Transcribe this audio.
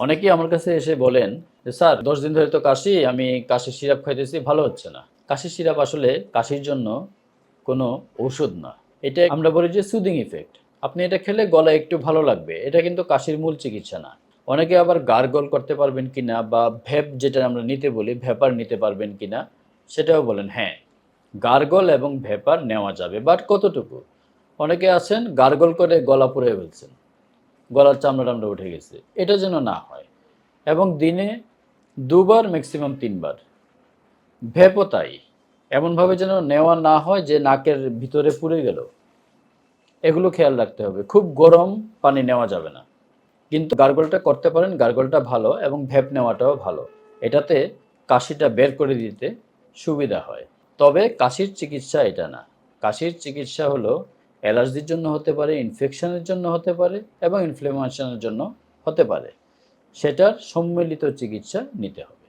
অনেকেই আমার কাছে এসে বলেন যে, স্যার, দশ দিন ধরে তো কাশি, আমি কাশির সিরাপ খাইতেছি, ভালো হচ্ছে না। কাশির সিরাপ আসলে কাশির জন্য কোনো ঔষধ না। এটা আমরা বলি যে সুদিং ইফেক্ট আপনি এটা খেলে গলা একটু ভালো লাগবে। এটা কিন্তু কাশির মূল চিকিৎসা না। অনেকে আবার গার্গল করতে পারবেন কি না বা ভেপ যেটা আমরা নিতে বলি ভেপার নিতে পারবেন কি না সেটাও বলেন হ্যাঁ গার্গল এবং ভেপার নেওয়া যাবে। বাট কতটুকু? অনেকে আছেন, গার্গল করে গলা পুড়ে ফেলছেন। গলার চামড়া টামড়া উঠে গেছে। এটা যেন না হয়। এবং দিনে দুবার ম্যাক্সিমাম তিনবার। ভেপও তাই এমনভাবে যেন নেওয়া না হয় যে নাকের ভিতরে পুড়ে গেল। এগুলো খেয়াল রাখতে হবে। খুব গরম পানি নেওয়া যাবে না। কিন্তু গার্গলটা করতে পারেন, গার্গলটা ভালো এবং ভেপ নেওয়াটাও ভালো। এটাতে কাশিটা বের করে দিতে সুবিধা হয়। তবে কাশির চিকিৎসা এটা না। কাশির চিকিৎসা হলো অ্যালার্জির জন্য হতে পারে ইনফেকশনের জন্য হতে পারে এবং ইনফ্লেমেশনের জন্য হতে পারে। সেটার সম্মিলিত চিকিৎসা নিতে হবে।